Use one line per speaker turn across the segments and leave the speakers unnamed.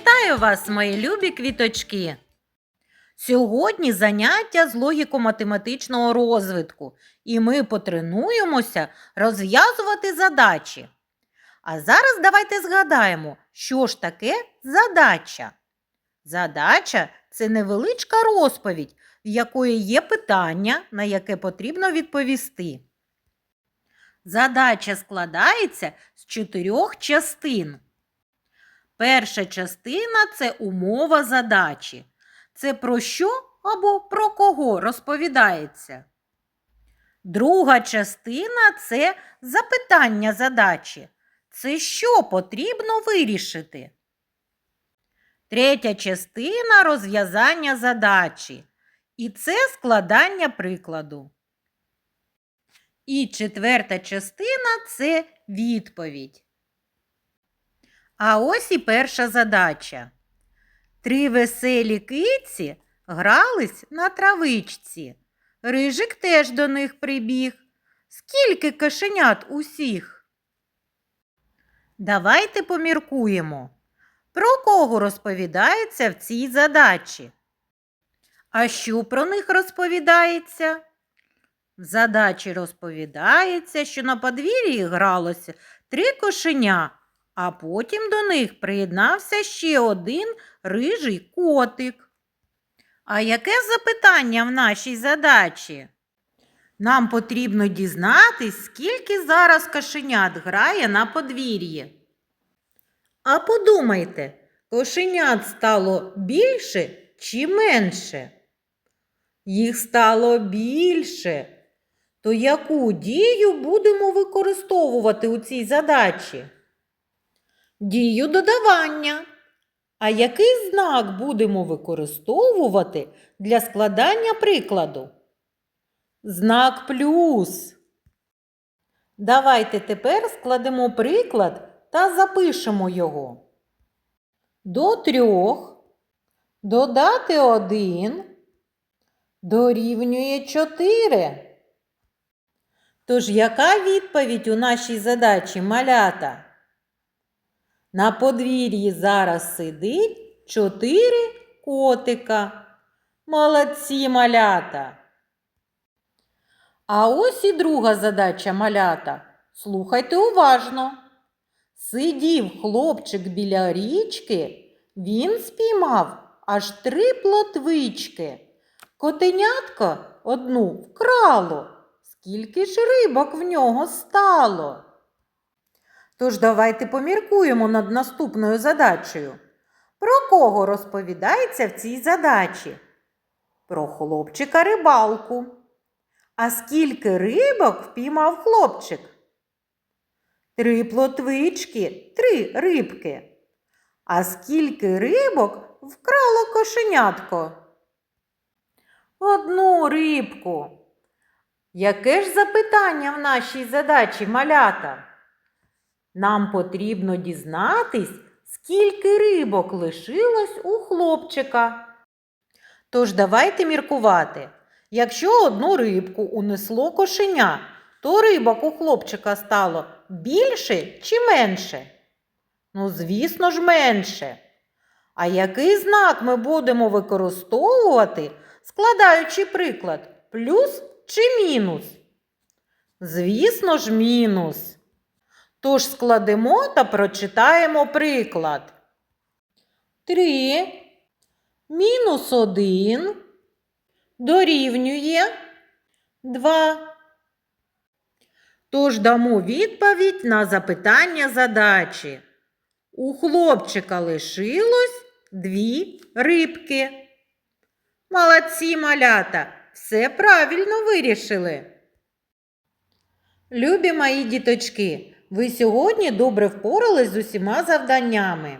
Вітаю вас, мої любі квіточки! Сьогодні заняття з логіко-математичного розвитку, і ми потренуємося розв'язувати задачі. А зараз давайте згадаємо, що ж таке задача. Задача це невеличка розповідь, в якої є питання, на яке потрібно відповісти. Задача складається з чотирьох частин. Перша частина це умова задачі. Це про що або про кого розповідається. Друга частина це запитання задачі. Це що потрібно вирішити. Третя частина розв'язання задачі. І це складання прикладу. І четверта частина це відповідь. А ось і перша задача. Три веселі киці грались на травичці. Рижик теж до них прибіг. Скільки кошенят усіх? Давайте поміркуємо. Про кого розповідається в цій задачі? А що про них розповідається? В задачі розповідається, що на подвір'ї гралося три кошеня, а потім до них приєднався ще один рижий котик. А яке запитання в нашій задачі? Нам потрібно дізнатись, скільки зараз кошенят грає на подвір'ї. А подумайте, кошенят стало більше чи менше? Їх стало більше. То яку дію будемо використовувати у цій задачі? Дію додавання. А який знак будемо використовувати для складання прикладу? Знак плюс. Давайте тепер складемо приклад та запишемо його. До трьох додати один дорівнює 4. Тож яка відповідь у нашій задачі малята? На подвір'ї зараз сидить чотири котика. Молодці малята. А ось і друга задача малята. Слухайте уважно. Сидів хлопчик біля річки, він спіймав аж три плотвички. Котенятко одну вкрало. Скільки ж рибок в нього стало? Тож давайте поміркуємо над наступною задачею. Про кого розповідається в цій задачі? Про хлопчика рибалку. А скільки рибок впіймав хлопчик? Три плотвички, три рибки. А скільки рибок вкрало кошенятко? Одну рибку. Яке ж запитання в нашій задачі малята? Нам потрібно дізнатись, скільки рибок лишилось у хлопчика. Тож давайте міркувати. Якщо одну рибку унесло кошеня, то рибок у хлопчика стало більше чи менше? Ну, звісно ж, менше. А який знак ми будемо використовувати, складаючи приклад плюс чи мінус? Звісно ж, мінус. Тож складемо та прочитаємо приклад. 3 мінус 1 дорівнює 2. Тож дамо відповідь на запитання задачі. У хлопчика лишилось дві рибки. Молодці малята, все правильно вирішили. Любі мої діточки, ви сьогодні добре впорались з усіма завданнями.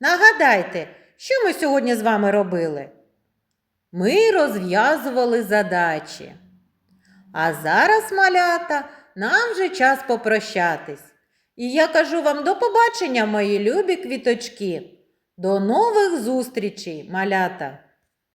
Нагадайте, що ми сьогодні з вами робили? Ми розв'язували задачі. А зараз, малята, нам вже час попрощатись. І я кажу вам до побачення, мої любі квіточки. До нових зустрічей, малята!